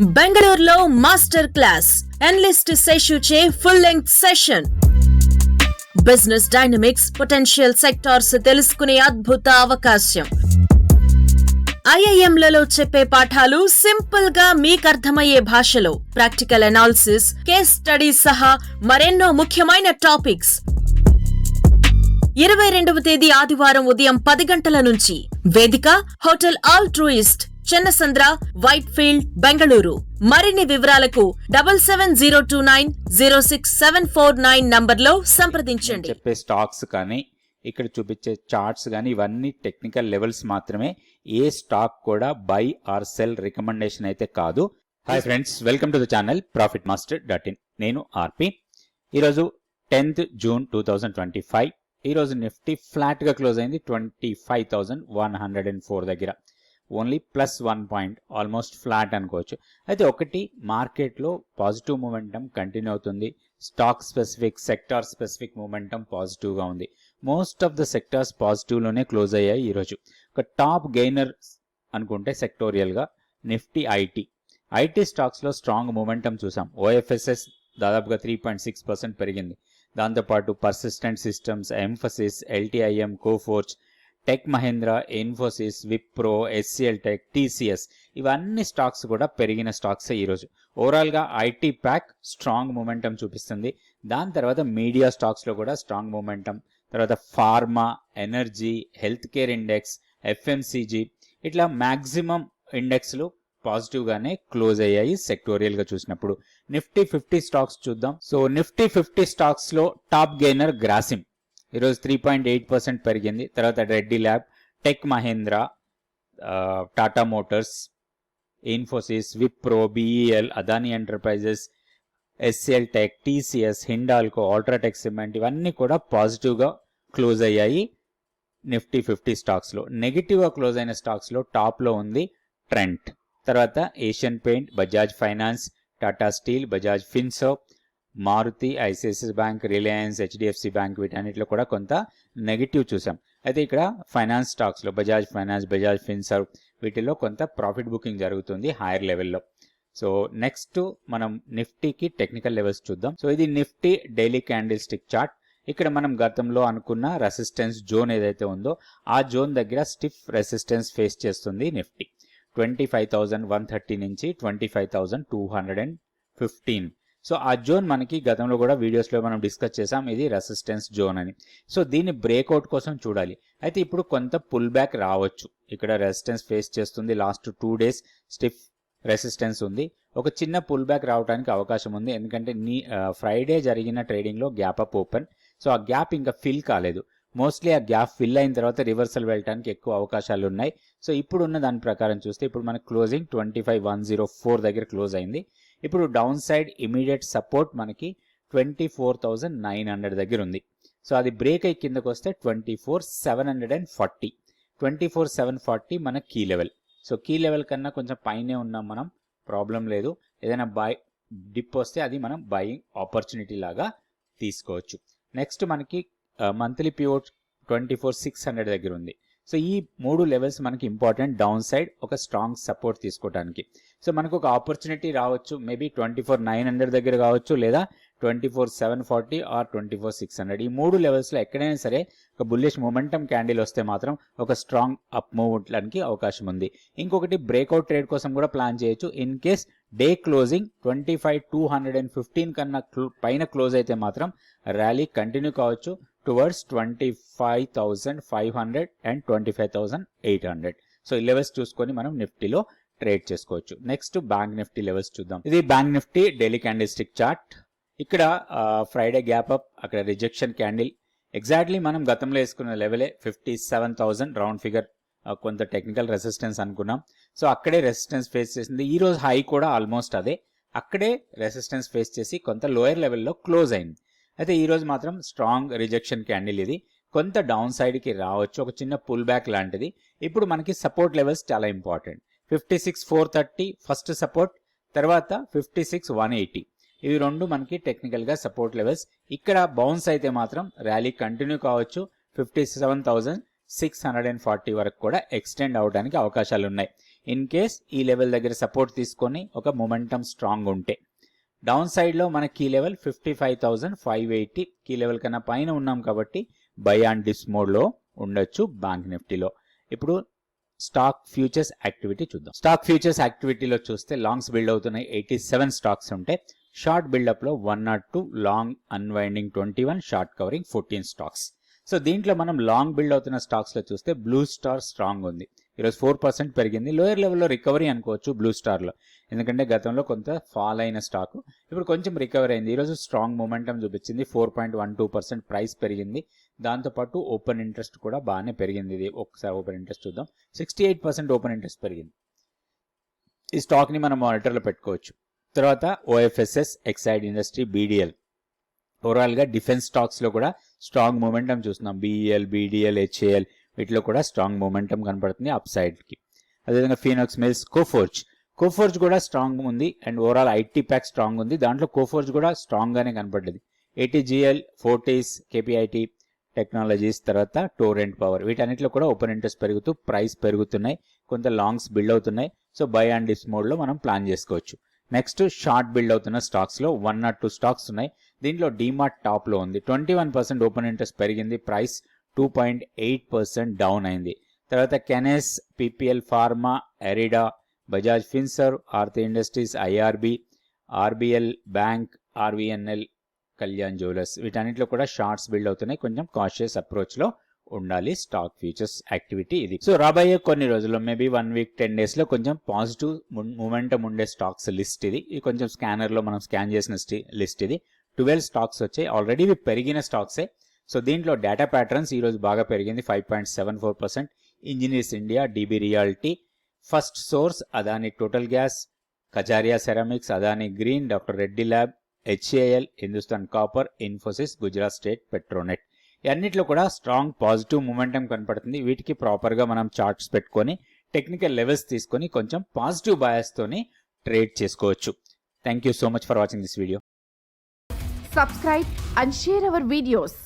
బెంగళూరులో master class. Enlist చే full length session business dynamics potential sectors తెలుసుకునే అద్భుత అవకాశం. ఐఐఎంలలో చెప్పే పాఠాలు సింపుల్గా మీకు అర్థమయ్యే భాషలో. ప్రాక్టికల్ అనాలిసిస్ కేస్ స్టడీస్ సహా మరెన్నో ముఖ్యమైన టాపిక్స్ ఇరవై రెండవ తేదీ ఆదివారం ఉదయం పది గంటల నుంచి. వేదిక hotel all ట్రూయిస్ట్ Chennasandra white field Bengaluru. మరిన్ని వివరాలకు double seven zero two nine zero six seven four nine నంబర్లో సంప్రదించండి. చెప్పే స్టాక్స్ కానీ ఇక్కడ చూపించే చార్ట్స్ కానీ ఇవన్నీ టెక్నికల్ లెవెల్స్ మాత్రమే. ఏ స్టాక్ కూడా బై ఆర్ సెల్ రికమెండేషన్ అయితే కాదు. Hi friends welcome to the channel profit master dot in. నేను ఆర్పి. ఈరోజు tenth June two thousand twenty five. ఈరోజు నిఫ్టీ ఫ్లాట్గా క్లోజ్ అయింది twenty five thousand one hundred and four దగ్గర. Only plus one point almost flat అనుకోవచ్చు. అయితే ఒకటి మార్కెట్లో పాజిటివ్ మూమెంటం కంటిన్యూ అవుతుంది. Stock specific sector specific momentum పాజిటివ్గా ఉంది. Most of the sectors పాజిటివ్లోనే close అయ్యాయి ఈరోజు. ఒక టాప్ గెయినర్ అనుకుంటే సెక్టోరియల్గా నిఫ్టీ ఐటీ. ఐటీ స్టాక్స్లో స్ట్రాంగ్ మూమెంటం చూసాం. ఓఎఫ్ఎస్ఎస్ దాదాపుగా త్రీ పాయింట్ సిక్స్ పర్సెంట్ పెరిగింది. దాంతోపాటు Persistent Systems Mphasis LTIM Coforge Tech Mahindra Infosys Wipro HCL Tech TCS ఇవన్నీ స్టాక్స్ కూడా పెరిగిన స్టాక్స్ ఈరోజు. ఓవరాల్గా ఐటీ ప్యాక్ స్ట్రాంగ్ మూమెంటం చూపిస్తుంది. దాని తర్వాత మీడియా స్టాక్స్లో కూడా స్ట్రాంగ్ మూమెంటం. తర్వాత pharma energy health care index FMCG ఇట్లా మ్యాక్సిమం ఇండెక్స్లు పాజిటివ్గానే క్లోజ్ అయ్యాయి సెక్టోరియల్గా చూసినప్పుడు. నిఫ్టీ ఫిఫ్టీ స్టాక్స్ చూద్దాం. సో నిఫ్టీ ఫిఫ్టీ స్టాక్స్లో టాప్ గెయినర్ గ్రాసిమ్. ఈరోజు త్రీ పాయింట్ ఎయిట్ పర్సెంట్ పెరిగింది. తర్వాత Reddy lab Tech Mahindra Tata Motors Infosys Wipro BEL Adani Enterprises HCL Tech TCS Hindalco UltraTech Cement ఇవన్నీ కూడా పాజిటివ్గా క్లోజ్ అయ్యాయి. నిఫ్టీ ఫిఫ్టీ స్టాక్స్లో. నెగిటివ్గా క్లోజ్ అయిన స్టాక్స్లో టాప్లో ఉంది ట్రెంట్. తర్వాత Asian Paint Bajaj Finance Tata Steel Bajaj Finserv Maruti ICICI Bank Reliance HDFC Bank వీటన్నిటిలో కూడా కొంత నెగిటివ్ చూసాం. అయితే ఇక్కడ ఫైనాన్స్ స్టాక్స్లో బజాజ్ ఫైనాన్స్ బజాజ్ ఫిన్సర్వ్ వీటిలో కొంత ప్రాఫిట్ బుకింగ్ జరుగుతుంది హైయర్ లెవెల్లో సో నెక్స్ట్ మనం నిఫ్టీకి టెక్నికల్ లెవెల్స్ చూద్దాం. సో ఇది Nifty daily candle stick chart ఇక్కడ మనం గతంలో అనుకున్న రెసిస్టెన్స్ జోన్ ఏదైతే ఉందో ఆ జోన్ దగ్గర స్టిఫ్ రెసిస్టెన్స్ ఫేస్ చేస్తుంది Nifty. Twenty five thousand one thirty నుంచి twenty five thousand two hundred and fifteen so ఆ జోన్ మనకి గతంలో కూడా వీడియోస్లో మనం డిస్కస్ చేసాం ఇది రెసిస్టెన్స్ జోన్ అని. సో దీన్ని బ్రేక్అవుట్ కోసం చూడాలి. అయితే ఇప్పుడు కొంత పుల్ బ్యాక్ రావచ్చు. ఇక్కడ రెసిస్టెన్స్ ఫేస్ చేస్తుంది. Last two days stiff resistance ఉంది. ఒక చిన్న పుల్ బ్యాక్ రావడానికి అవకాశం ఉంది. ఎందుకంటే నీ ఫ్రైడే జరిగిన ట్రేడింగ్లో గ్యాప్ అప్ ఓపెన్ సో ఆ గ్యాప్ ఇంకా ఫిల్ కాలేదు. మోస్ట్లీ ఆ గ్యాప్ ఫిల్ అయిన తర్వాత రివర్సల్ వెళ్ళడానికి ఎక్కువ అవకాశాలు ఉన్నాయి. సో ఇప్పుడు ఉన్న దాని ప్రకారం చూస్తే ఇప్పుడు మనకి closing twenty five one zero four దగ్గర క్లోజ్ అయింది. ఇప్పుడు డౌన్ సైడ్ ఇమీడియట్ సపోర్ట్ మనకి twenty four thousand nine hundred దగ్గర ఉంది సో అది బ్రేక్ అయ్యి కిందకు వస్తే twenty four seven hundred and forty. Twenty four seven forty మన key level. So key level కన్నా కొంచెం పైనే ఉన్నాం మనం ప్రాబ్లం లేదు. ఏదైనా బై డిప్ వస్తే అది మనం బయింగ్ ఆపర్చునిటీ లాగా తీసుకోవచ్చు. నెక్స్ట్ మనకి monthly pivot twenty four six hundred దగ్గర ఉంది సో ఈ మూడు లెవెల్స్ మనకి ఇంపార్టెంట్ డౌన్ సైడ్ ఒక స్ట్రాంగ్ సపోర్ట్ తీసుకోవడానికి సో మనకు ఒక ఆపర్చునిటీ రావచ్చు. Maybe twenty four nine hundred దగ్గర కావచ్చు లేదా twenty four seven forty or twenty four six hundred ఈ మూడు లెవెల్స్లో ఎక్కడైనా సరే ఒక బుల్లిష్ మొమెంటం క్యాండిల్ వస్తే మాత్రం ఒక స్ట్రాంగ్ అప్ మూవ్ ఉండడానికి అవకాశం ఉంది. ఇంకొకటి బ్రేక్అవుట్ ట్రేడ్ కోసం కూడా ప్లాన్ చేయొచ్చు. In case day closing twenty five two hundred and fifteen కన్నా పైన క్లోజ్ అయితే మాత్రం ర్యాలీ కంటిన్యూ కావచ్చు. Towards twenty five thousand five hundred and twenty five thousand eight hundred so ఈ లెవెల్స్ చూసుకొని మనం నిఫ్టీలో ట్రేడ్ చేసుకోవచ్చు. నెక్స్ట్ బ్యాంక్ నిఫ్టీ లెవెల్స్ చూద్దాం. ఇది Bank Nifty daily candle stick chart ఇక్కడ ఫ్రైడే గ్యాప్ అప్ అక్కడ రిజెక్షన్ క్యాండిల్ ఎగ్జాక్ట్లీ మనం గతంలో వేసుకున్న లెవెలే fifty seven thousand round figure కొంత టెక్నికల్ రెసిస్టెన్స్ అనుకున్నాం. సో అక్కడే రెసిస్టెన్స్ ఫేస్ చేసింది. ఈ రోజు హై కూడా ఆల్మోస్ట్ అదే. అక్కడే రెసిస్టెన్స్ ఫేస్ చేసి కొంత లోయర్ లెవెల్లో క్లోజ్ అయింది. అయితే ఈరోజు మాత్రం స్ట్రాంగ్ రిజెక్షన్ క్యాండిల్ ఇది. కొంత డౌన్ సైడ్కి రావచ్చు. ఒక చిన్న పుల్ బ్యాక్ లాంటిది. ఇప్పుడు మనకి సపోర్ట్ లెవెల్స్ చాలా important fifty six four thirty first support తర్వాత ఫిఫ్టీ సిక్స్ వన్ ఎయిటీ ఇవి రెండు మనకి టెక్నికల్గా సపోర్ట్ లెవెల్స్ ఇక్కడ బౌన్స్ అయితే మాత్రం ర్యాలీ కంటిన్యూ కావచ్చు. Fifty seven thousand six hundred and forty వరకు కూడా ఎక్స్టెండ్ అవడానికి అవకాశాలు ఉన్నాయి ఇన్ కేస్ ఈ లెవెల్ దగ్గర సపోర్ట్ తీసుకొని ఒక మొమెంటం స్ట్రాంగ్ ఉంటే. డౌన్ సైడ్లో మన key level fifty five thousand five eighty key level కన్నా పైన ఉన్నాం కాబట్టి బై అండ్ డిస్ మోడ్లో ఉండొచ్చు బ్యాంక్ నిఫ్టీలో ఇప్పుడు స్టాక్ ఫ్యూచర్స్ యాక్టివిటీ చూద్దాం. స్టాక్ ఫ్యూచర్స్ యాక్టివిటీలో చూస్తే లాంగ్స్ బిల్డ్ అవుతున్నాయి ఎయిటీ సెవెన్ స్టాక్స్ ఉంటే short బిల్డప్లో one nought two long unwinding twenty one short covering fourteen stocks so దీంట్లో మనం లాంగ్ బిల్డ్ అవుతున్న స్టాక్స్లో చూస్తే బ్లూ స్టార్ స్ట్రాంగ్ ఉంది. ఈరోజు ఫోర్ పర్సెంట్ పెరిగింది. లోయర్ లెవెల్లో రికవరీ అనుకోవచ్చు బ్లూ స్టార్లో. ఎందుకంటే గతంలో కొంత ఫాల్ అయిన స్టాక్. ఇప్పుడు కొంచెం రికవరీ అయింది. ఈరోజు స్ట్రాంగ్ మూమెంటం చూపించింది. Four point one two percent price పెరిగింది. దాంతోపాటు ఓపెన్ ఇంట్రెస్ట్ కూడా బాగానే పెరిగింది. ఇది ఒకసారి ఓపెన్ ఇంట్రెస్ట్ చూద్దాం. Sixty eight percent open interest పెరిగింది. ఈ స్టాక్ని మనం మానిటర్లో పెట్టుకోవచ్చు. తర్వాత ఓఎఫ్ఎస్ఎస్ ఎక్సైడ్ ఇండస్ట్రీ బీడిఎల్. ఓవరాల్గా డిఫెన్స్ స్టాక్స్లో కూడా స్ట్రాంగ్ మూమెంటం చూస్తున్నాం. బీఈఎల్ బీడిఎల్ హెచ్ఏఎల్ వీటిలో కూడా స్ట్రాంగ్ మూమెంటం కనపడుతుంది అప్ సైడ్కి అదేవిధంగా ఫీనాక్స్ మిల్స్ కోఫోర్జ్ కోఫోర్జ్ కూడా స్ట్రాంగ్ ఉంది and overall IT pack strong ఉంది. దాంట్లో కోఫోర్జ్ కూడా స్ట్రాంగ్గానే కనపడ్డది. ఏటీజీఎల్ ఫోర్టీస్ కేపీఐటీ టెక్నాలజీస్ తర్వాత టోరెంట్ పవర్ వీటన్నిటిలో కూడా ఓపెన్ ఇంట్రెస్ట్ పెరుగుతూ ప్రైస్ పెరుగుతున్నాయి. కొంత లాంగ్స్ బిల్డ్ అవుతున్నాయి. సో బై అండ్ డిస్ మోడ్లో మనం ప్లాన్ చేసుకోవచ్చు. నెక్స్ట్ షార్ట్ బిల్డ్ అవుతున్న స్టాక్స్లో వన్ నాట్ టూ స్టాక్స్ ఉన్నాయి. దీంట్లో డీమార్ట్ టాప్లో ఉంది. Twenty one percent open interest పెరిగింది. Price two point eight percent down అయింది. తర్వాత Kaynes PPL pharma ఎరిడా Bajaj Finserv Aarti Industries IRB RBL Bank RVNL Kalyan Jewellers. వీటన్నిటిలో కూడా షార్ట్స్ బిల్డ్ అవుతున్నాయి. కొంచెం కాషియస్ అప్రోచ్లో ఉండాలి. స్టాక్ ఫ్యూచర్స్ యాక్టివిటీ ఇది. సో రాబోయే కొన్ని రోజుల్లో మేబీ వన్ వీక్ టెన్ డేస్లో కొంచెం పాజిటివ్ మూమెంటం ఉండే స్టాక్స్ లిస్ట్ ఇది. ఇది కొంచెం స్కానర్లో మనం స్కాన్ చేసిన లిస్ట్ ఇది. ట్వెల్వ్ స్టాక్స్ వచ్చాయి. ఆల్రెడీ ఇవి పెరిగిన స్టాక్సే. సో దీంట్లో డేటా ప్యాటర్న్స్ ఈరోజు బాగా పెరిగింది five point seven four percent Engineers India DB Realty First Source Adani Total Gas Kajaria Ceramics Adani Green doctor Reddy lab HAL Hindustan Copper Infosys Gujarat State Petronet అన్నిట్లో కూడా strong positive momentum కనపడుతుంది. వీటికి ప్రాపర్గా మనం charts పెట్టుకొని technical levels తీసుకొని కొంచెం positive బయాస్తోని ట్రేడ్ చేసుకోవచ్చు. Thank you so much for watching this video subscribe and share our videos